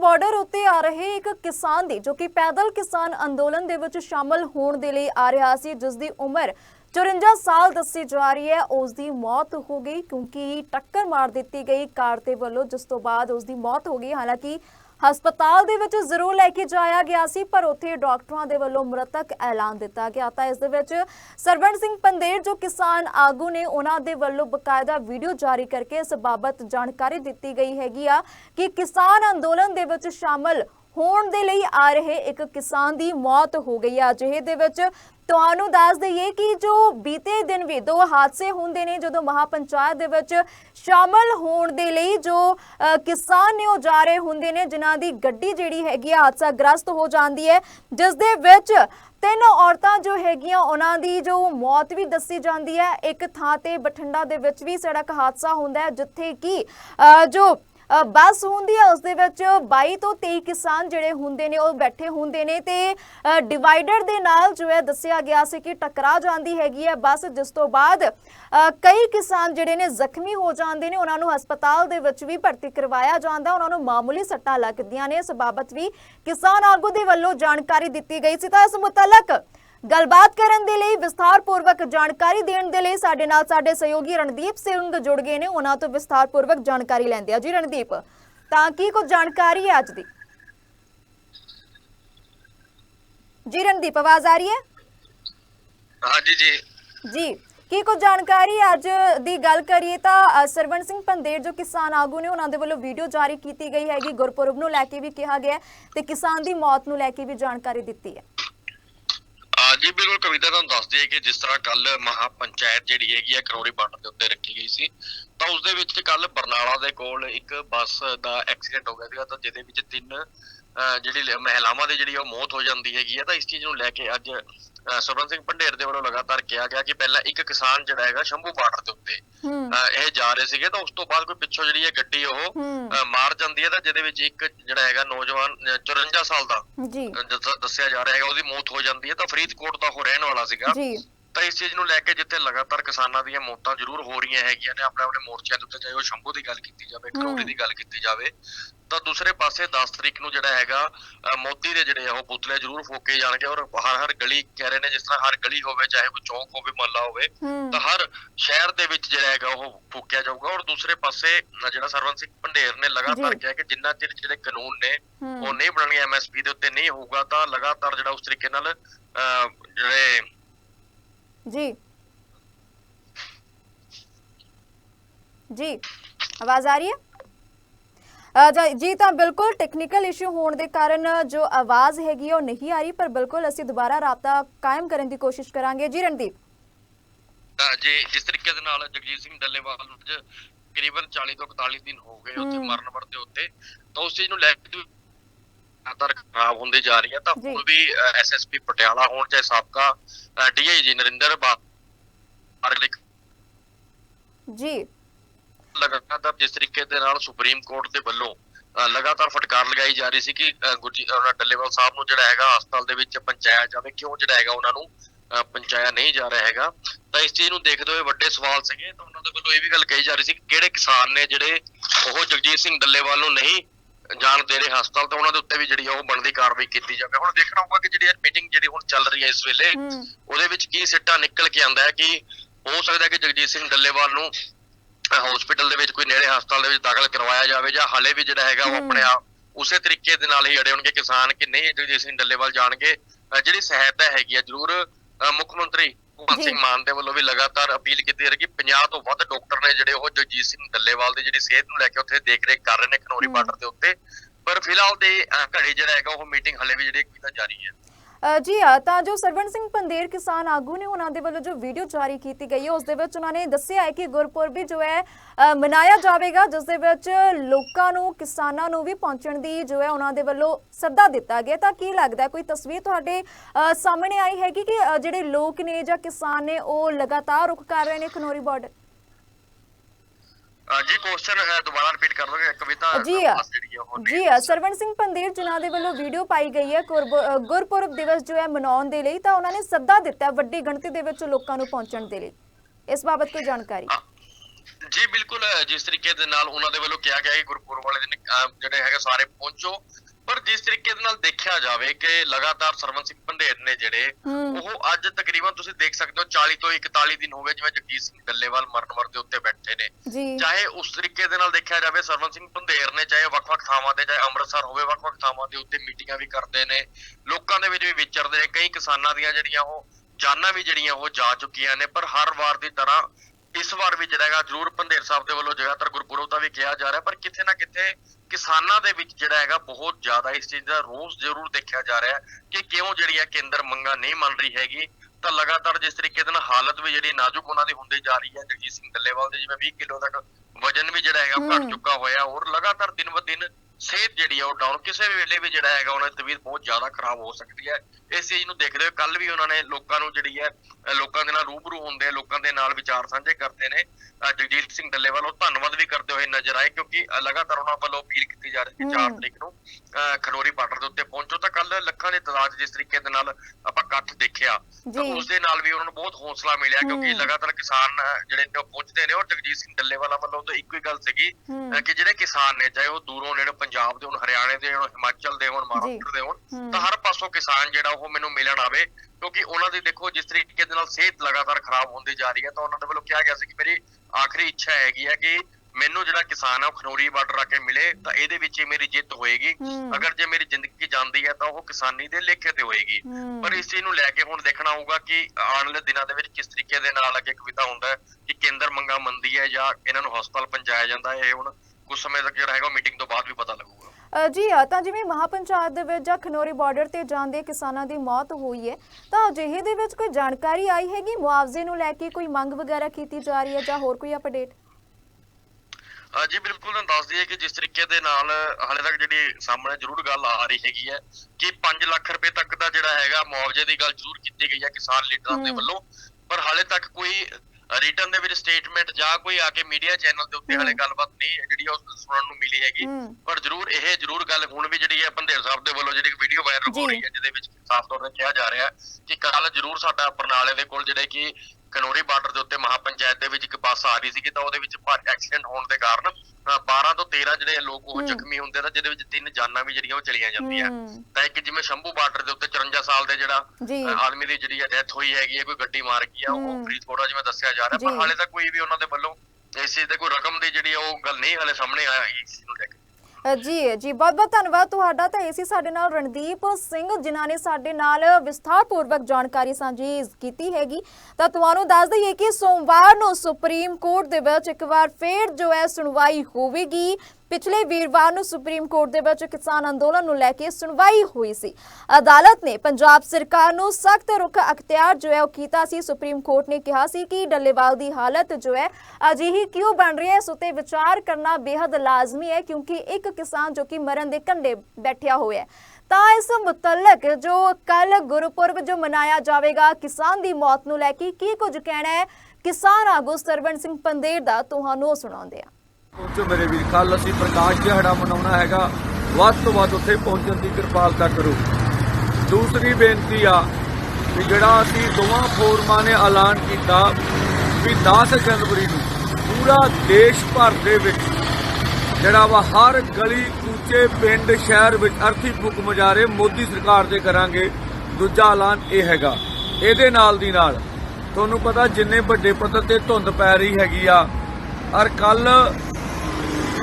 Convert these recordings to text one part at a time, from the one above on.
Border ਉੱਤੇ ਆ ਰਹੇ ਇੱਕ ਕਿਸਾਨ ਦੀ, ਜੋ ਕਿ ਪੈਦਲ ਕਿਸਾਨ ਅੰਦੋਲਨ ਦੇ ਵਿੱਚ ਸ਼ਾਮਲ ਹੋਣ ਦੇ ਲਈ ਆ ਰਿਹਾ ਸੀ, ਜਿਸ ਦੀ ਉਮਰ 54 ਸਾਲ ਦੱਸੀ ਜਾ ਰਹੀ ਹੈ। ਉਸ ਦੀ ਮੌਤ ਹੋ ਗਈ ਕਿਉਂਕਿ ਟੱਕਰ ਮਾਰ ਦਿੱਤੀ ਗਈ ਕਾਰ ਦੇ ਵੱਲੋਂ, ਜਿਸ ਤੋਂ ਬਾਅਦ ਉਸ ਦੀ ਮੌਤ ਹੋ ਗਈ। ਹਾਲਾਂਕਿ ਹਸਪਤਾਲ ਦੇ ਵਿੱਚ ਜ਼ਰੂਰ ਲੈ ਕੇ ਜਾਇਆ ਗਿਆ ਸੀ, ਪਰ ਉੱਥੇ ਡਾਕਟਰਾਂ ਦੇ ਵੱਲੋਂ ਮ੍ਰਿਤਕ ਐਲਾਨ ਦਿੱਤਾ ਗਿਆ। ਤਾਂ ਇਸ ਦੇ ਵਿੱਚ ਸਰਵਣ ਸਿੰਘ ਪੰਦੇਰ, ਜੋ ਕਿਸਾਨ ਆਗੂ ਨੇ, ਉਹਨਾਂ ਦੇ ਵੱਲੋਂ ਬਕਾਇਦਾ ਵੀਡੀਓ ਜਾਰੀ ਕਰਕੇ ਇਸ ਬਾਬਤ ਜਾਣਕਾਰੀ ਦਿੱਤੀ ਗਈ ਹੈਗੀ ਆ ਕਿ ਕਿਸਾਨ ਅੰਦੋਲਨ ਦੇ ਵਿੱਚ ਸ਼ਾਮਲ ਹੋਣ ਦੇ ਲਈ ਆ ਰਹੇ ਇੱਕ ਕਿਸਾਨ ਦੀ ਮੌਤ ਹੋ ਗਈ ਹੈ ਅਜਿਹੇ ਦੇ ਵਿੱਚ ਤੁਹਾਨੂੰ ਦੱਸ ਦਈਏ ਕਿ ਜੋ ਬੀਤੇ ਦਿਨ ਵੀ ਦੋ ਹਾਦਸੇ ਹੁੰਦੇ ਨੇ, ਜਦੋਂ ਮਹਾਪੰਚਾਇਤ ਦੇ ਵਿੱਚ ਸ਼ਾਮਲ ਹੋਣ ਦੇ ਲਈ ਜੋ ਕਿਸਾਨ ਨੇ ਉਹ ਜਾ ਰਹੇ ਹੁੰਦੇ ਨੇ, ਜਿਨ੍ਹਾਂ ਦੀ ਗੱਡੀ ਜਿਹੜੀ ਹੈਗੀ ਆ ਹਾਦਸਾ ਗ੍ਰਸਤ ਹੋ ਜਾਂਦੀ ਹੈ। ਜਿਸ ਦੇ ਵਿੱਚ ਤਿੰਨ ਔਰਤਾਂ ਜੋ ਹੈਗੀਆਂ, ਉਹਨਾਂ ਦੀ ਜੋ ਮੌਤ ਵੀ ਦੱਸੀ ਜਾਂਦੀ ਹੈ। ਇੱਕ ਥਾਂ ਤੇ ਬਠਿੰਡਾ ਦੇ ਵਿੱਚ ਵੀ ਸੜਕ ਹਾਦਸਾ ਹੁੰਦਾ ਹੈ, ਜਿੱਥੇ ਕਿ ਜੋ ਬੱਸ ਹੁੰਦੀ ਹੈ ਉਸ ਦੇ ਵਿੱਚ 22 ਤੋਂ 23 ਕਿਸਾਨ ਜਿਹੜੇ ਹੁੰਦੇ ਨੇ, ਉਹ ਬੈਠੇ ਹੁੰਦੇ ਨੇ ਤੇ ਡਿਵਾਈਡਰ ਦੇ ਨਾਲ ਜੋ ਹੈ ਦੱਸਿਆ ਗਿਆ ਸੀ ਕਿ ਟਕਰਾ ਜਾਂਦੀ ਹੈਗੀ ਹੈ ਬੱਸ, ਜਿਸ ਤੋਂ ਬਾਅਦ ਕਈ ਕਿਸਾਨ ਜਿਹੜੇ ਨੇ ਜ਼ਖਮੀ ਹੋ ਜਾਂਦੇ ਨੇ, ਉਹਨਾਂ ਨੂੰ ਹਸਪਤਾਲ ਦੇ ਵਿੱਚ ਵੀ ਭਰਤੀ ਕਰਵਾਇਆ ਜਾਂਦਾ, ਉਹਨਾਂ ਨੂੰ ਮਾਮੂਲੀ ਸੱਟਾਂ ਲੱਗਦੀਆਂ ਨੇ, ਇਸ ਬਾਬਤ ਵੀ ਕਿਸਾਨ ਆਗੂ ਦੇ ਵੱਲੋਂ ਜਾਣਕਾਰੀ ਦਿੱਤੀ ਗਈ ਸੀ। ਤਾਂ ਇਸ ਮੁਤਲਕ ਗੱਲਬਾਤ ਕਰਨ ਦੇ ਲਈ ਵਿਸਥਾਰਪੂਰਵਕ ਜਾਣਕਾਰੀ ਦੇਣ ਦੇ ਲਈ ਸਾਡੇ ਨਾਲ ਸਾਡੇ ਸਹਿਯੋਗੀ ਰਣਦੀਪ ਸਿੰਘ ਜੁੜ ਗਏ ਨੇ। ਉਹਨਾਂ ਤੋਂ ਵਿਸਥਾਰਪੂਰਵਕ ਜਾਣਕਾਰੀ ਲੈਂਦੇ ਆ। ਜੀ ਰਣਦੀਪ ਤਾਂ ਕੀ ਕੁਝ ਜਾਣਕਾਰੀ ਹੈ ਅੱਜ ਦੀ? ਜੀ ਰਣਦੀਪ ਆਵਾਜ਼ ਆ ਰਹੀ ਹੈ? ਹਾਂਜੀ ਜੀ। ਜੀ ਕੀ ਕੁਝ ਜਾਣਕਾਰੀ ਅੱਜ ਦੀ ਗੱਲ ਕਰੀਏ ਤਾਂ ਸਰਵਣ ਸਿੰਘ ਪੰਦੇਰ ਜੋ ਕਿਸਾਨ ਆਗੂ ਨੇ ਉਹਨਾਂ ਦੇ ਵੱਲੋਂ ਵੀਡੀਓ ਜਾਰੀ ਕੀਤੀ ਗਈ ਹੈਗੀ। ਗੁਰਪੁਰਬ ਨੂੰ ਲੈ ਕੇ ਵੀ ਕਿਹਾ ਗਿਆ ਤੇ ਕਿਸਾਨ ਦੀ ਮੌਤ ਨੂੰ ਲੈ ਕੇ ਵੀ ਜਾਣਕਾਰੀ ਦਿੱਤੀ ਹੈ। ਜੀ ਬਿਲਕੁਲ ਕਵਿਤਾ ਤੁਹਾਨੂੰ ਦੱਸ ਦਈਏ ਕਿ ਜਿਸ ਤਰ੍ਹਾਂ ਕੱਲ ਮਹਾ ਪੰਚਾਇਤ ਜਿਹੜੀ ਹੈਗੀ ਹੈ ਕਰੋੜੀ ਬਾਰਡਰ ਦੇ ਉੱਤੇ ਰੱਖੀ ਗਈ ਸੀ ਤਾਂ ਉਸ ਦੇ ਵਿੱਚ ਕੱਲ ਬਰਨਾਲਾ ਦੇ ਕੋਲ ਇੱਕ ਬੱਸ ਦਾ ਐਕਸੀਡੈਂਟ ਹੋ ਗਿਆ ਸੀਗਾ ਤਾਂ ਜਿਹਦੇ ਵਿੱਚ ਤਿੰਨ ਅਹ, ਜਿਹੜੀ ਮਹਿਲਾਵਾਂ ਦੀ ਜਿਹੜੀ ਉਹ ਮੌਤ ਹੋ ਜਾਂਦੀ ਹੈਗੀ ਹੈ ਤਾਂ ਇਸ ਚੀਜ਼ ਨੂੰ ਲੈ ਕੇ ਅੱਜ ਸਰਵਨ ਸਿੰਘ ਭੰਡੇਰ ਦੇ ਵੱਲੋਂ ਲਗਾਤਾਰ ਕਿਹਾ ਗਿਆ ਕਿ ਪਹਿਲਾਂ ਇੱਕ ਕਿਸਾਨ ਜਿਹੜਾ ਹੈਗਾ ਸ਼ੰਭੂ ਬਾਰਡਰ ਦੇ ਉੱਤੇ ਹੂੰ। ਇਹ ਜਾ ਰਹੇ ਸੀਗੇ ਤਾਂ ਉਸ ਤੋਂ ਬਾਅਦ ਕੋਈ ਪਿੱਛੋਂ ਜਿਹੜੀ ਹੈ ਗੱਡੀ ਉਹ ਹੂੰ। ਮਾਰ ਜਾਂਦੀ ਹੈ ਤਾਂ ਜਿਹਦੇ ਵਿੱਚ ਇੱਕ ਜਿਹੜਾ ਹੈਗਾ ਨੌਜਵਾਨ ਅਹ, 54 ਸਾਲ ਦਾ ਦੱਸਿਆ ਜਾ ਰਿਹਾ ਹੈਗਾ ਉਹਦੀ ਮੌਤ ਹੋ ਜਾਂਦੀ ਹੈ ਤਾਂ ਫਰੀਦਕੋਟ ਦਾ ਉਹ ਰਹਿਣ ਵਾਲਾ ਸੀਗਾ। ਜੀ। ਤਾਂ ਇਸ ਚੀਜ਼ ਨੂੰ ਲੈ ਕੇ ਜਿੱਥੇ ਲਗਾਤਾਰ ਕਿਸਾਨਾਂ ਦੀਆਂ ਮੌਤਾਂ ਜ਼ਰੂਰ ਹੋ ਰਹੀਆਂ ਹੈਗੀਆਂ ਨੇ ਆਪਣੇ ਆਪਣੇ ਮੋਰਚਿਆਂ ਦੇ ਉੱਤੇ ਚਾਹੇ ਉਹ ਸ਼ੰਭੂ ਦੀ ਗੱਲ ਕੀਤੀ ਜਾਵੇ ਕਰੋੜੀ ਦੀ ਗੱਲ ਕੀਤੀ ਜਾਵੇ ਤਾਂ ਦੂਸਰੇ ਪਾਸੇ 10 ਤਰੀਕ ਨੂੰ ਜਿਹੜਾ ਹੈਗਾ ਮੋਦੀ ਦੇ ਜਿਹੜੇ ਆ ਉਹ ਪੁਤਲੇ ਜ਼ਰੂਰ ਫੋਕੇ ਜਾਣਗੇ ਔਰ ਹਰ ਹਰ ਗਲੀ ਕਹਿ ਰਹੇ ਨੇ ਜਿਸ ਤਰ੍ਹਾਂ ਹਰ ਗਲੀ ਹੋਵੇ ਚਾਹੇ ਕੋਈ ਚੌਂਕ ਹੋਵੇ ਮਹੱਲਾ ਹੋਵੇ ਤਾਂ ਹਰ ਸ਼ਹਿਰ ਦੇ ਵਿੱਚ ਜਿਹੜਾ ਹੈਗਾ ਉਹ ਫੂਕਿਆ ਜਾਊਗਾ ਔਰ ਦੂਸਰੇ ਪਾਸੇ ਜਿਹੜਾ ਸਰਵਨ ਸਿੰਘ ਭੰਡੇਰ ਨੇ ਲਗਾਤਾਰ। ਕਿਹਾ ਕਿ ਜਿੰਨਾ ਚਿਰ ਜਿਹੜੇ ਕਾਨੂੰਨ ਨੇ ਉਹ ਨਹੀਂ ਬਣਨਗੇ ਐਮਐਸਪੀ ਦੇ ਉੱਤੇ ਨਹੀਂ ਹੋਊਗਾ ਤਾਂ ਲਗਾਤਾਰ ਜਿਹੜਾ ਉਸ ਤਰੀਕੇ ਨਾਲ ਅ, ਜਿਹੜੇ ਜੀ। ਜੀ ਆਵਾਜ਼ ਆ ਰਹੀ ਹੈ? ਜਾ- ਤਾਂ ਬਿਲਕੁਲ ਟੈਕਨੀਕਲ ਇਸ਼ੂ ਹੋਣ ਦੇ ਕਾਰਨ ਜੋ ਆਵਾਜ਼ ਹੈਗੀ ਉਹ ਨਹੀਂ ਆ ਰਹੀ ਪਰ ਬਿਲਕੁਲ ਅਸੀਂ ਦੁਬਾਰਾ ਰਾਬਤਾ ਕਾਇਮ ਕਰਨ ਦੀ ਕੋਸ਼ਿਸ਼ ਕਰਾਂਗੇ। ਜੀ ਰਣਦੀਪ। ਜੀ ਜਿਸ ਤਰੀਕੇ ਦੇ ਨਾਲ ਜਗਜੀਤ ਸਿੰਘ ਡੱਲੇਵਾਲ ਨੂੰ ਤਕਰੀਬਨ 40 ਤੋਂ 41 ਦਿਨ ਹੋ ਗਏ ਉੱਥੇ। ਮਰਨ ਵਰਤੇ ਉੱਤੇ। ਤਾਂ ਉਸ ਚੀਜ਼ ਨੂੰ ਲੈ ਕੇ ਲਗਾਤਾਰ ਖਰਾਬ ਹੁੰਦੀ ਜਾ ਰਹੀ ਹੈ ਤਾਂ। ਹੁਣ ਵੀ ਐਸਐਸਪੀ ਪਟਿਆਲਾ ਹੋਣ ਚਾਹੇ ਸਾਬਕਾ ਡੀਆਈਜੀ ਨਰਿੰਦਰ ਬਾਦਲ ਜੀ। ਲਗਾਤਾਰ ਜਿਸ ਤਰੀਕੇ ਦੇ ਨਾਲ ਸੁਪਰੀਮ ਕੋਰਟ ਦੇ ਵੱਲੋਂ ਲਗਾਤਾਰ ਫਟਕਾਰ ਲਗਾਈ ਜਾ ਰਹੀ ਸੀ ਕਿ ਡੱਲੇਵਾਲ ਸਾਹਿਬ ਨੂੰ ਜਿਹੜਾ ਹੈਗਾ ਹਸਪਤਾਲ ਦੇ ਵਿੱਚ ਪਹੁੰਚਾਇਆ ਜਾਵੇ। ਕਿਉਂ ਜਿਹੜਾ ਹੈਗਾ ਉਹਨਾਂ ਨੂੰ ਪਹੁੰਚਾਇਆ ਨਹੀਂ ਜਾ ਰਿਹਾ ਹੈਗਾ? ਤਾਂ ਇਸ ਚੀਜ਼ ਨੂੰ ਦੇਖਦੇ ਹੋਏ ਵੱਡੇ ਸਵਾਲ ਸੀਗੇ। ਤਾਂ ਉਹਨਾਂ ਦੇ ਵੱਲੋਂ ਇਹ ਵੀ ਗੱਲ ਕਹੀ ਜਾ ਰਹੀ ਸੀ ਕਿ ਕਿਹੜੇ ਕਿਸਾਨ ਨੇ ਜਿਹੜੇ ਉਹ ਜਗਜੀਤ ਸਿੰਘ ਡੱਲੇਵਾਲ ਨੂੰ ਨਹੀਂ ਜਾਣ ਦੇ ਰਹੇ ਹਸਪਤਾਲ ਤਾਂ ਉਹਨਾਂ ਦੇ ਉੱਤੇ ਵੀ ਜਿਹੜੀ ਆ ਉਹ ਬਣਦੀ ਕਾਰਵਾਈ ਕੀਤੀ ਜਾਵੇ। ਹੁਣ ਦੇਖਣਾ ਹੋਊਗਾ ਕਿ ਜਿਹੜੀ ਮੀਟਿੰਗ ਜਿਹੜੀ ਹੁਣ ਚੱਲ ਰਹੀ ਹੈ ਇਸ ਵੇਲੇ ਉਹਦੇ ਵਿੱਚ ਕੀ ਸਿੱਟਾ ਨਿਕਲ ਕੇ ਆਂਦਾ ਹੈ ਕਿ ਹੋ ਸਕਦਾ ਹੈ ਕਿ ਜਗਜੀਤ ਸਿੰਘ ਡੱਲੇਵਾਲ ਨੂੰ ਹਸਪੀਟਲ ਦੇ ਵਿੱਚ ਕੋਈ ਨੇੜੇ ਹਸਪਤਾਲ ਦੇ ਵਿੱਚ ਦਾਖਲ ਕਰਵਾਇਆ ਜਾਵੇ ਜਾਂ ਹਾਲੇ ਵੀ ਜਿਹੜਾ ਹੈਗਾ ਉਹ। ਆਪਣੇ ਆਪ ਉਸੇ ਤਰੀਕੇ ਦੇ ਨਾਲ ਹੀ ਅੜੇ ਹੋਣਗੇ ਕਿਸਾਨ ਕਿ ਨਹੀਂ ਜਗਜੀਤ ਸਿੰਘ ਡੱਲੇਵਾਲ ਜਾਣਗੇ। ਜਿਹੜੀ ਸਹਾਇਤਾ ਹੈਗੀ ਆ ਜ਼ਰੂਰ ਮੁੱਖ ਮੰਤਰੀ ਭਗਵੰਤ। ਸਿੰਘ ਮਾਨ ਦੇ ਵੱਲੋਂ ਵੀ ਲਗਾਤਾਰ ਅਪੀਲ ਕੀਤੀ ਜਾ ਰਹੀ ਕਿ 50 ਤੋਂ ਵੱਧ ਡਾਕਟਰ ਨੇ ਜਿਹੜੇ ਉਹ ਜਗਜੀਤ ਸਿੰਘ ਡੱਲੇਵਾਲ ਦੀ ਜਿਹੜੀ ਸਿਹਤ ਨੂੰ ਲੈ ਕੇ ਉੱਥੇ ਦੇਖ ਰੇਖ ਕਰ ਰਹੇ ਨੇ ਖਨੌਰੀ। ਬਾਰਡਰ ਦੇ ਉੱਤੇ ਪਰ ਫਿਲਹਾਲ ਦੇ ਘੜੀ ਜਿਹੜਾ ਹੈਗਾ ਉਹ ਮੀਟਿੰਗ ਹਲੇ ਵੀ ਜਿਹੜੀ ਕੀਤਾ ਜਾਰੀ ਹੈ ਜੀ ਤਾਂ ਜੋ ਸਰਵਣ ਸਿੰਘ ਪੰਦੇਰ ਕਿਸਾਨ ਆਗੂ ਨੇ ਉਹਨਾਂ ਦੇ ਵੱਲੋਂ ਜੋ ਵੀਡੀਓ ਜਾਰੀ ਕੀਤੀ ਗਈ ਹੈ, ਉਸ ਦੇ ਵਿੱਚ ਉਹਨਾਂ ਨੇ ਦੱਸਿਆ ਹੈ ਕਿ ਗੁਰਪੁਰਬ ਵੀ ਜੋ ਹੈ ਮਨਾਇਆ ਜਾਵੇਗਾ, ਜਿਸ ਦੇ ਵਿੱਚ ਲੋਕਾਂ ਨੂੰ, ਕਿਸਾਨਾਂ ਨੂੰ ਵੀ ਪਹੁੰਚਣ ਦੀ ਜੋ ਹੈ ਉਹਨਾਂ ਦੇ ਵੱਲੋਂ ਸੱਦਾ ਦਿੱਤਾ ਗਿਆ ਤਾਂ ਕੀ ਲੱਗਦਾ ਕੋਈ ਤਸਵੀਰ ਤੁਹਾਡੇ ਸਾਹਮਣੇ ਆਈ ਹੈਗੀ ਕਿ ਜਿਹੜੇ ਲੋਕ ਨੇ ਜਾਂ ਕਿਸਾਨ ਨੇ, ਉਹ ਲਗਾਤਾਰ ਰੁਕ ਕਰ ਰਹੇ ਨੇ ਖਨੋਰੀ ਬਾਰਡਰ ਜੀ ਕੁਐਸਚਨ ਦੁਬਾਰਾ ਰਿਪੀਟ ਕਰ ਲਓਗੇ ਕਵਿਤਾ ਜੀ ਆ। ਜੀ ਆ, ਸਰਵਣ ਸਿੰਘ ਪੰਦੇਰ ਜਿਨ੍ਹਾਂ ਦੇ ਵੱਲੋਂ ਵੀਡੀਓ ਪਾਈ ਗਈ ਹੈ ਗੁਰਪੁਰਬ ਦਿਵਸ ਜੋ ਹੈ ਮਨਾਉਣ ਦੇ ਲਈ ਤਾਂ ਉਹਨਾਂ ਨੇ ਸੱਦਾ ਦਿੱਤਾ ਹੈ ਵੱਡੀ ਗਿਣਤੀ ਦੇ ਵਿੱਚ ਲੋਕਾਂ ਨੂੰ ਪਹੁੰਚਣ ਦੇ ਲਈ। ਇਸ ਬਾਬਤ ਕੋਈ ਜਾਣਕਾਰੀ? ਜੀ ਬਿਲਕੁਲ ਜਿਸ ਤਰੀਕੇ ਦੇ ਨਾਲ ਉਹਨਾਂ ਦੇ ਵੱਲੋਂ ਕਿਹਾ ਗਿਆ ਕਿ ਗੁਰਪੁਰਬ ਵਾਲੇ ਦਿਨ ਜਿਹੜੇ ਹੈਗੇ ਸਾਰੇ ਪਹੁੰਚੋ। ਪਰ ਜਿਸ ਤਰੀਕੇ ਦੇ ਨਾਲ ਦੇਖਿਆ ਜਾਵੇ ਕਿ ਲਗਾਤਾਰ ਸਰਵਨ ਸਿੰਘ ਪੰਧੇਰ ਨੇ ਜਿਹੜੇ ਉਹ ਅੱਜ ਤਕਰੀਬਨ ਤੁਸੀਂ ਦੇਖ ਸਕਦੇ ਹੋ 40 ਤੋਂ 41 ਦਿਨ ਹੋ ਗਏ ਜਿਵੇਂ ਜਗਜੀਤ ਸਿੰਘ ਡੱਲੇਵਾਲ ਮਰਨ ਵਰ ਦੇ ਉੱਤੇ ਬੈਠੇ ਨੇ। ਚਾਹੇ ਉਸ ਤਰੀਕੇ ਦੇ ਨਾਲ ਦੇਖਿਆ ਜਾਵੇ ਸਰਵਨ ਸਿੰਘ ਪੰਧੇਰ ਨੇ ਚਾਹੇ ਵੱਖ-ਵੱਖ ਥਾਵਾਂ ਤੇ ਚਾਹੇ ਅੰਮ੍ਰਿਤਸਰ ਹੋਵੇ ਵੱਖ-ਵੱਖ ਥਾਵਾਂ ਦੇ ਉੱਤੇ ਮੀਟਿੰਗਾਂ ਵੀ ਕਰਦੇ ਨੇ। ਲੋਕਾਂ ਦੇ ਵਿੱਚ ਵੀ ਵਿਚਰਦੇ ਨੇ। ਕਈ ਕਿਸਾਨਾਂ ਦੀਆਂ ਜਿਹੜੀਆਂ ਉਹ ਜਾਨਾਂ ਵੀ ਜਿਹੜੀਆਂ ਉਹ ਜਾ ਚੁੱਕੀਆਂ ਨੇ। ਪਰ ਹਰ ਵਾਰ ਦੀ ਤਰ੍ਹਾਂ ਇਸ ਵਾਰ ਵੀ ਜਿਹੜਾ ਹੈਗਾ ਜ਼ਰੂਰ ਪੰਧੇਰ ਸਾਹਿਬ ਦੇ ਵੱਲੋਂ ਜਗਾਤਰ ਗੁਰਪੁਰਬ ਦਾ ਵੀ ਕਿਹਾ ਜਾ ਰਿਹਾ। ਪਰ ਕਿਤੇ ਨਾ ਕਿਤੇ ਕਿਸਾਨਾਂ ਦੇ ਵਿੱਚ ਜਿਹੜਾ ਹੈਗਾ ਬਹੁਤ ਜ਼ਿਆਦਾ ਇਸ ਚੀਜ਼ ਦਾ ਰੋਸ ਜ਼ਰੂਰ ਦੇਖਿਆ ਜਾ ਰਿਹਾ ਹੈ ਕਿ ਕਿਉਂ ਜਿਹੜੀਆਂ ਕੇਂਦਰ ਮੰਗਾਂ ਨਹੀਂ ਮੰਨ ਰਹੀ ਹੈਗੀ ਤਾਂ ਲਗਾਤਾਰ ਜਿਸ ਤਰੀਕੇ ਦੇ ਨਾਲ ਹਾਲਤ ਵੀ ਜਿਹੜੀ ਨਾਜ਼ੁਕ ਉਹਨਾਂ ਦੀ ਹੁੰਦੀ ਜਾ ਰਹੀ ਹੈ ਜਗਜੀਤ ਸਿੰਘ ਡੱਲੇਵਾਲ ਦੇ ਜਿਵੇਂ 20 ਕਿਲੋ ਤੱਕ ਵਜਨ ਵੀ ਜਿਹੜਾ ਹੈਗਾ ਘਟ। ਚੁੱਕਾ ਹੋਇਆ ਔਰ ਲਗਾਤਾਰ ਦਿਨ ਬ ਦਿਨ ਸਿਹਤ ਜਿਹੜੀ ਹੈ ਉਹ ਡਾਊਨ ਕਿਸੇ ਵੀ ਵੇਲੇ ਵੀ ਜਿਹੜਾ ਹੈਗਾ ਉਹਨਾਂ ਦੀ ਤਬੀਅਤ ਬਹੁਤ ਜ਼ਿਆਦਾ ਖਰਾਬ ਹੋ ਸਕਦੀ ਹੈ। ਇਸ ਚੀਜ਼ ਨੂੰ ਦੇਖਦੇ ਹੋਏ ਕੱਲ ਵੀ ਉਹਨਾਂ ਨੇ ਲੋਕਾਂ ਨੂੰ ਜਿਹੜੀ ਹੈ ਲੋਕਾਂ ਦੇ ਨਾਲ ਰੂਬਰੂ ਹੁੰਦੇ ਆ, ਲੋਕਾਂ ਦੇ ਨਾਲ ਵਿਚਾਰ ਸਾਂਝੇ ਕਰਦੇ ਨੇ। ਜਗਜੀਤ ਸਿੰਘ ਡੱਲੇਵਾਲ ਉਹ ਧੰਨਵਾਦ ਵੀ ਕਰਦੇ ਹੋਏ ਨਜ਼ਰ ਆਏ ਕਿਉਂਕਿ ਲਗਾਤਾਰ ਉਹਨਾਂ ਵੱਲੋਂ ਅਪੀਲ ਕੀਤੀ ਜਾ ਰਹੀ ਸੀ 4 ਹਮ। ਤਰੀਕ ਨੂੰ ਖਨੋਰੀ ਬਾਰਡਰ ਦੇ ਉੱਤੇ ਪਹੁੰਚੋ। ਤਾਂ ਕੱਲ ਲੱਖਾਂ ਦੀ ਤਾਦਾਦ ਜਿਸ ਤਰੀਕੇ ਦੇ ਨਾਲ ਆਪਾਂ ਇਕੱਠ ਦੇਖਿਆ ਤਾਂ ਜੀ। ਉਸ ਦੇ ਨਾਲ ਵੀ ਉਹਨਾਂ ਨੂੰ ਬਹੁਤ ਹੌਸਲਾ ਮਿਲਿਆ ਕਿਉਂਕਿ। ਲਗਾਤਾਰ ਕਿਸਾਨ ਜਿਹੜੇ ਨੇ ਉਹ ਪਹੁੰਚਦੇ ਨੇ ਔਰ ਜਗਜੀਤ ਸਿੰਘ ਡੱਲੇਵਾਲਾ ਵੱਲੋਂ ਤਾਂ ਇੱਕੋ ਹੀ ਗੱਲ ਸੀਗੀ ਹੂੰ। ਕਿ ਜਿਹੜੇ ਕਿਸਾਨ ਨੇ ਚਾਹੇ ਉਹ ਦੂਰੋਂ ਨੇੜੇ ਪੰਜਾਬ ਦੇ ਹੋਣ ਹਰਿਆਣੇ ਦੇ ਹੋਣ ਹਿਮਾਚਲ ਦੇ ਹੋਣ ਮਹਾਰਾਸ਼ਟਰ ਦੇ ਹੋਣ ਤਾਂ ਹਰ ਪਾਸੋਂ ਕਿਸਾਨ ਜਿਹੜਾ ਉਹ ਮੈਨੂੰ ਮਿਲਣ ਆਵੇ ਕਿਉਂਕਿ ਉਹਨਾਂ ਦੀ ਦੇਖੋ ਜਿਸ ਤਰੀਕੇ ਦੇ ਨਾਲ ਸਿਹਤ ਲਗਾਤਾਰ ਖਰਾਬ ਹੁੰਦੀ ਜਾ ਰਹੀ ਹੈ ਤਾਂ ਉਹਨਾਂ ਦੇ ਵੱਲੋਂ ਕਿਹਾ ਗਿਆ ਸੀ ਕਿ ਮੇਰੀ ਆਖਰੀ ਇੱਛਾ ਹੈਗੀ ਹੈ ਕਿ ਮੈਨੂੰ ਜਿਹੜਾ ਕਿਸਾਨ ਉਹ ਖਨੋਰੀ ਬਾਰਡਰ ਆ ਕੇ ਮਿਲੇ ਤਾਂ ਇਹਦੇ ਵਿੱਚ ਹੀ ਮੇਰੀ ਜਿੱਤ ਹੋਏਗੀ। ਅਗਰ ਜੇ ਮੇਰੀ ਜ਼ਿੰਦਗੀ ਜਾਂਦੀ ਹੈ ਤਾਂ ਉਹ ਕਿਸਾਨੀ ਦੇ ਲੇਖੇ ਤੇ ਹੋਏਗੀ। ਪਰ ਇਸ ਚੀਜ਼ ਨੂੰ ਲੈ ਕੇ ਹੁਣ ਦੇਖਣਾ ਹੋਊਗਾ ਕਿ ਆਉਣ ਵਾਲੇ ਦਿਨਾਂ ਦੇ ਵਿੱਚ ਕਿਸ ਤਰੀਕੇ ਦੇ ਨਾਲ ਅੱਗੇ ਕਵਿਤਾ ਹੁੰਦਾ ਹੈ ਕਿ ਕੇਂਦਰ ਮੰਗਾ ਮੰਦੀ ਹੈ ਜਾਂ ਇਹਨਾਂ ਨੂੰ ਹਸਪਤਾਲ ਪਹੁੰਚਾਇਆ ਜਾਂਦਾ ਹੈ ਇਹ ਹੁਣ ਕੁਝ ਸਮੇਂ ਤੱਕ ਜਿਹੜਾ ਹੈਗਾ ਮੀਟਿੰਗ ਤੋਂ ਬਾਅਦ ਵੀ ਪਤਾ ਲੱਗੂਗਾ। ਜੀ ਤਾਂ ਜਿਵੇਂ ਮਹਾਪੰਚਾਇਤ ਦੇ ਵਿੱਚ ਜਾਂ ਖਨੋਰੀ ਬਾਰਡਰ ਤੇ ਜਾਂਦੇ ਕਿਸਾਨਾਂ ਦੀ ਮੌਤ ਹੋਈ ਹੈ ਤਾਂ ਅਜਿਹੇ ਦੇ ਵਿੱਚ ਕੋਈ ਜਾਣਕਾਰੀ ਆਈ ਹੈਗੀ? ਮੁਆਵਜ਼ੇ ਨੂੰ ਲੈ ਕੇ ਕੋਈ ਮੰਗ ਵਗੈਰਾ ਕੀਤੀ ਜਾ ਰਹੀ ਹੈ ਜਾਂ ਹੋਰ ਕੋਈ ਅਪਡੇਟ ਜੀ ਬਿਲਕੁਲ ਤੁਹਾਨੂੰ ਦੱਸ ਦਈਏ ਕਿ ਜਿਸ ਤਰੀਕੇ ਦੇ ਨਾਲ ਹਾਲੇ ਤੱਕ ਜਿਹੜੀ ਸਾਹਮਣੇ ਜ਼ਰੂਰ ਗੱਲ ਆ ਰਹੀ ਹੈਗੀ ਹੈ ਕਿ 5 ਲੱਖ ਰੁਪਏ ਤੱਕ ਦਾ ਜਿਹੜਾ ਹੈਗਾ ਮੁਆਵਜ਼ੇ ਦੀ ਗੱਲ ਜ਼ਰੂਰ ਕੀਤੀ ਗਈ ਹੈ ਕਿਸਾਨ ਲੀਡਰਾਂ ਦੇ। ਵੱਲੋਂ। ਪਰ ਹਾਲੇ ਤੱਕ ਕੋਈ ਰਿਟਰਨ ਦੇ ਵਿੱਚ ਸਟੇਟਮੈਂਟ ਜਾਂ ਕੋਈ ਆ ਕੇ ਮੀਡੀਆ ਚੈਨਲ ਦੇ ਉੱਤੇ ਹਾਲੇ। ਗੱਲਬਾਤ ਨਹੀਂ ਹੈ ਜਿਹੜੀ ਉਹ ਸੁਣਨ ਨੂੰ ਮਿਲੀ ਹੈਗੀ ਪਰ ਜ਼ਰੂਰ ਇਹ ਜ਼ਰੂਰ ਗੱਲ ਹੁਣ ਵੀ ਜਿਹੜੀ ਹੈ ਪੰਧੇਰ ਸਾਹਿਬ ਦੇ ਵੱਲੋਂ ਜਿਹੜੀ ਵੀਡੀਓ ਵਾਇਰਲ। ਹੋ ਰਹੀ ਹੈ ਜਿਹਦੇ ਵਿੱਚ ਸਾਫ਼ ਤੌਰ ਤੇ ਕਿਹਾ ਜਾ ਰਿਹਾ ਕਿ ਕੱਲ ਜ਼ਰੂਰ ਸਾਡਾ ਬਰਨਾਲੇ ਦੇ ਕੋਲ ਜਿਹੜੇ ਕਿ ਕਨੋਰੀ ਬਾਰਡਰ ਦੇ ਉੱਤੇ ਮਹਾਪੰਚਾਇਤ ਦੇ ਵਿੱਚ ਇੱਕ ਬੱਸ ਆ ਰਹੀ ਸੀ ਤਾਂ ਉਹਦੇ ਵਿੱਚ ਭਾਰੀ ਐਕਸੀਡੈਂਟ ਹੋਣ ਦੇ ਕਾਰਨ ਅ, 12 ਤੋਂ 13 ਜਿਹੜੇ ਲੋਕ ਉਹ। ਜ਼ਖਮੀ ਹੁੰਦੇ ਤਾਂ ਜਿਹਦੇ ਵਿੱਚ ਤਿੰਨ ਜਾਨਾਂ ਵੀ ਜਿਹੜੀਆਂ ਉਹ ਚਲੀਆਂ ਜਾਂਦੀਆਂ ਤਾਂ ਇੱਕ ਜਿਵੇਂ ਸ਼ੰਭੂ ਬਾਰਡਰ ਦੇ ਉੱਤੇ 54 ਸਾਲ ਦੇ ਜਿਹੜਾ ਆਦਮੀ ਦੀ ਜਿਹੜੀ ਡੈਥ ਹੋਈ ਹੈਗੀ ਹੈ ਕੋਈ ਗੱਡੀ ਮਾਰ ਗਈ ਆ ਉਹ। ਫਰੀਦਕੋਟ ਜਿਵੇਂ ਦੱਸਿਆ ਜਾ ਰਿਹਾ। ਪਰ ਹਾਲੇ ਤੱਕ ਕੋਈ ਵੀ ਉਹਨਾਂ ਦੇ ਵੱਲੋਂ ਇਸ ਚੀਜ਼ ਦੇ ਕੋਈ ਰਕਮ ਦੀ ਜਿਹੜੀ ਆ ਉਹ ਗੱਲ ਨਹੀਂ ਹਾਲੇ ਸਾਹਮਣੇ ਆਇਆ ਇਸ ਨੂੰ ਲੈ ਕੇ ਜੀ ਜੀ ਬਹੁਤ ਬਹੁਤ ਧੰਨਵਾਦ ਤੁਹਾਡਾ। ਤਾਂ ਏਸੀ ਸਾਡੇ ਨਾਲ ਰਣਦੀਪ ਸਿੰਘ, ਜਿਨ੍ਹਾਂ ਨੇ ਸਾਡੇ ਨਾਲ ਵਿਸਥਾਰਪੂਰਵਕ ਜਾਣਕਾਰੀ ਸਾਂਝੀ ਕੀਤੀ ਹੈਗੀ। ਤਾਂ ਤੁਹਾਨੂੰ ਦੱਸ ਦਈਏ ਕਿ ਸੋਮਵਾਰ ਨੂੰ ਸੁਪਰੀਮ ਕੋਰਟ ਦੇ ਵਿੱਚ ਇੱਕ ਵਾਰ ਫੇਰ ਜੋ ਹੈ ਸੁਣਵਾਈ ਹੋਵੇਗੀ। ਪਿਛਲੇ ਵੀਰਵਾਰ ਨੂੰ ਸੁਪਰੀਮ ਕੋਰਟ ਦੇ ਵਿੱਚ ਕਿਸਾਨ ਅੰਦੋਲਨ ਨੂੰ ਲੈ ਕੇ ਸੁਣਵਾਈ ਹੋਈ ਸੀ। ਅਦਾਲਤ ਨੇ ਪੰਜਾਬ ਸਰਕਾਰ ਨੂੰ ਸਖਤ ਰੁਖ ਅਖਤਿਆਰ ਜੋ ਹੈ ਉਹ ਕੀਤਾ ਸੀ। ਸੁਪਰੀਮ ਕੋਰਟ ਨੇ ਕਿਹਾ ਸੀ ਕਿ ਡੱਲੇਵਾਲ ਦੀ ਹਾਲਤ ਜੋ ਹੈ ਅਜਿਹੀ ਕਿਉਂ ਬਣ ਰਹੀ ਹੈ? ਇਸ ਉਤੇ ਵਿਚਾਰ ਕਰਨਾ ਬੇहद ਲਾਜ਼ਮੀ ਹੈ ਕਿਉਂਕਿ ਇੱਕ ਕਿਸਾਨ ਜੋ ਕਿ ਮਰਨ ਦੇ ਕੰਢੇ ਬੈਠਿਆ ਹੋਇਆ ਹੈ। ਤਾਂ ਇਸ ਮੁਤਲਕ ਜੋ ਕੱਲ ਗੁਰਪੁਰਬ ਜੋ ਮਨਾਇਆ ਜਾਵੇਗਾ, ਕਿਸਾਨ ਦੀ ਮੌਤ ਨੂੰ ਲੈ ਕੇ ਕੀ ਕੁਝ ਕਹਿਣਾ ਹੈ? ਕਿਸਾਨ ਆਗੂ ਸਰਵਣ ਸਿੰਘ ਪੰਦੇਰ ਦਾ ਤੁਹਾਨੂੰ ਉਹ ਸੁਣਾਉਂਦੇ ਆ ਪਹੁੰਚੋ ਮੇਰੇ ਵੀਰ ਕੱਲ ਅਸੀਂ ਪ੍ਰਕਾਸ਼ ਦਿਹਾੜਾ ਮਨਾਉਣਾ ਹੈਗਾ। ਵੱਧ ਤੋਂ ਵੱਧ ਉੱਥੇ ਪਹੁੰਚਣ ਦੀ ਕਿਰਪਾਲਤਾ ਕਰੋ। ਦੂਸਰੀ ਬੇਨਤੀ ਆ ਕਿ ਜਿਹੜਾ ਅਸੀਂ ਦੋਵਾਂ ਫੋਰਮਾਂ ਨੇ ਐਲਾਨ ਕੀਤਾ ਵੀ 10 ਜਨਵਰੀ ਨੂੰ ਪੂਰਾ ਦੇਸ਼ ਭਰ ਦੇ ਵਿੱਚ ਜਿਹੜਾ ਵਾ ਹਰ ਗਲੀ, ਕੂਚੇ, ਪਿੰਡ, ਸ਼ਹਿਰ ਵਿੱਚ ਅਰਥੀ ਫੁਕ ਮੁਜ਼ਾਰੇ ਮੋਦੀ ਸਰਕਾਰ ਦੇ ਕਰਾਂਗੇ। ਦੂਜਾ ਐਲਾਨ ਇਹ ਹੈਗਾ। ਇਹਦੇ ਨਾਲ ਦੀ ਨਾਲ ਤੁਹਾਨੂੰ ਪਤਾ ਜਿੰਨੇ ਵੱਡੇ ਪੱਧਰ ਤੇ ਧੁੰਦ ਪੈ ਰਹੀ ਹੈਗੀ ਆ। ਔਰ ਕੱਲ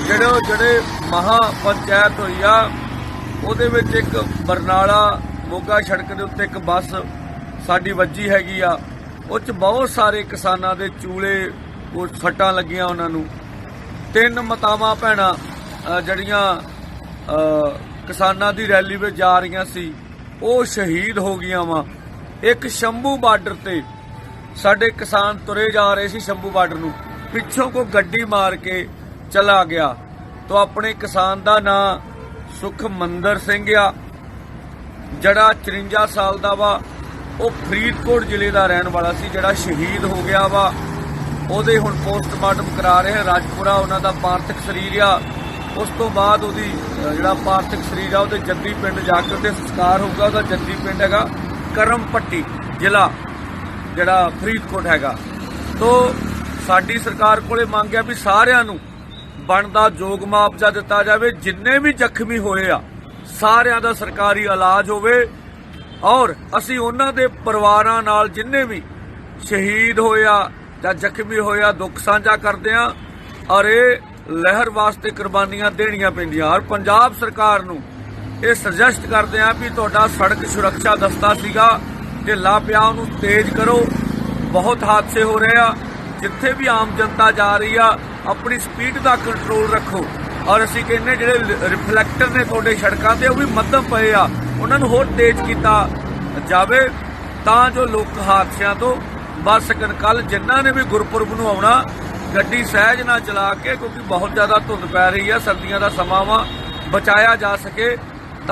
ਜਿਹੜੇ ਜਿਹੜੇ ਮਹਾ ਪੰਚਾਇਤ ਹੋਈ ਆ, ਉਹਦੇ ਵਿੱਚ ਇੱਕ ਬਰਨਾਲਾ ਮੋਗਾ ਸੜਕ ਦੇ ਉੱਤੇ ਇੱਕ ਬੱਸ ਸਾਡੀ ਵੱਜੀ ਹੈਗੀ ਆ। ਉਹ ਚ ਬਹੁਤ ਸਾਰੇ ਕਿਸਾਨਾਂ ਦੇ ਚੂਲੇ, ਉਹ ਸੱਟਾਂ ਲੱਗੀਆਂ ਉਹਨਾਂ ਨੂੰ। ਤਿੰਨ ਮਤਾਵਾਂ ਭੈਣਾਂ ਜਿਹੜੀਆਂ ਕਿਸਾਨਾਂ ਦੀ ਰੈਲੀ ਵਿੱਚ ਜਾ ਰਹੀਆਂ ਸੀ, ਉਹ ਸ਼ਹੀਦ ਹੋ ਗਈਆਂ ਵਾ। ਇੱਕ ਸ਼ੰਭੂ ਬਾਰਡਰ ਤੇ ਸਾਡੇ ਕਿਸਾਨ ਤੁਰੇ ਜਾ ਰਹੇ ਸੀ ਸ਼ੰਭੂ ਬਾਰਡਰ ਨੂੰ। ਪਿੱਛੋਂ ਕੋ ਗੱਡੀ ਮਾਰ ਕੇ ਚਲਾ ਗਿਆ। ਤਾਂ ਆਪਣੇ ਕਿਸਾਨ ਦਾ ਨਾਂ ਸੁਖਮੰਦਰ ਸਿੰਘ ਆ। ਜਿਹੜਾ 54 ਸਾਲ ਦਾ ਵਾ, ਉਹ ਫਰੀਦਕੋਟ ਜ਼ਿਲ੍ਹੇ ਦਾ ਰਹਿਣ ਵਾਲਾ ਸੀ, ਜਿਹੜਾ ਸ਼ਹੀਦ ਹੋ ਗਿਆ ਵਾ। ਉਹਦੇ ਹੁਣ ਪੋਸਟਮਾਰਟਮ ਕਰਾ ਰਹੇ ਰਾਜਪੁਰਾ ਉਹਨਾਂ ਦਾ ਪਾਰਥਿਕ ਸਰੀਰ ਆ। ਉਸ ਤੋਂ ਬਾਅਦ ਉਹਦੀ ਜਿਹੜਾ ਪਾਰਥਿਕ ਸਰੀਰ ਆ, ਉਹਦੇ ਜੱਦੀ ਪਿੰਡ ਜਾ ਕੇ ਤੇ ਸੰਸਕਾਰ ਹੋਊਗਾ ਉਹਦਾ ਜੱਦੀ ਪਿੰਡ ਹੈਗਾ ਕਰਮ ਪੱਟੀ ਜ਼ਿਲ੍ਹਾ, ਜਿਹੜਾ ਫਰੀਦਕੋਟ ਹੈਗਾ। ਤੋ ਸਾਡੀ ਸਰਕਾਰ ਕੋਲੇ ਮੰਗ ਹੈ ਵੀ ਸਾਰਿਆਂ ਨੂੰ ਬਣਦਾ ਯੋਗ ਮੁਆਵਜ਼ਾ ਦਿੱਤਾ ਜਾਵੇ, ਜਿੰਨੇ ਵੀ ਜ਼ਖਮੀ ਹੋਏ ਆ, ਸਾਰਿਆਂ ਦਾ ਸਰਕਾਰੀ ਇਲਾਜ ਹੋਵੇ। ਔਰ ਅਸੀਂ ਉਹਨਾਂ ਦੇ ਪਰਿਵਾਰਾਂ ਨਾਲ ਜਿੰਨੇ ਵੀ ਸ਼ਹੀਦ ਹੋਇਆ ਜਾਂ ਜ਼ਖਮੀ ਹੋਇਆ ਦੁੱਖ ਸਾਂਝਾ ਕਰਦੇ ਆ। ਔਰ ਇਹ ਲਹਿਰ ਵਾਸਤੇ ਕੁਰਬਾਨੀਆਂ ਦੇਣੀਆਂ ਪੈਂਦੀਆਂ। ਔਰ ਪੰਜਾਬ ਸਰਕਾਰ ਨੂੰ ਇਹ ਸੁਜੈਸਟ ਕਰਦੇ ਆ ਵੀ ਤੁਹਾਡਾ ਸੜਕ ਸੁਰੱਖਿਆ ਦਸਤਾ ਸੀਗਾ ਢਿੱਲਾ ਪਿਆ ਉਹਨੂੰ ਤੇਜ਼ ਕਰੋ। ਬਹੁਤ ਹਾਦਸੇ ਹੋ ਰਹੇ ਆ। ਜਿੱਥੇ ਵੀ ਆਮ ਜਨਤਾ ਜਾ ਰਹੀ ਆ ਆਪਣੀ ਸਪੀਡ ਦਾ ਕੰਟਰੋਲ ਰੱਖੋ। ਔਰ ਅਸੀਂ ਕਹਿੰਦੇ ਜਿਹੜੇ ਰਿਫਲੈਕਟਰ ਨੇ ਤੁਹਾਡੇ ਸੜਕਾਂ ਤੇ, ਉਹ ਵੀ ਮੱਧਮ ਪਏ ਆ। ਉਹਨਾਂ ਨੂੰ ਹੋਰ ਤੇਜ਼ ਕੀਤਾ ਜਾਵੇ, ਤਾਂ ਜੋ ਲੋਕ ਹਾਦਸਿਆਂ ਤੋਂ ਬਚ ਸਕਣ। ਕੱਲ ਜਿਨ੍ਹਾਂ ਨੇ ਵੀ ਗੁਰਪੁਰਬ ਨੂੰ ਆਉਣਾ, ਗੱਡੀ ਸਹਿਜ ਨਾ ਚਲਾ ਕੇ, ਕਿਉਂਕਿ ਬਹੁਤ ਜ਼ਿਆਦਾ ਧੁੰਦ ਪੈ ਰਹੀ ਆ, ਸਰਦੀਆਂ ਦਾ ਸਮਾਂ ਵਾ, ਬਚਾਇਆ ਜਾ ਸਕੇ।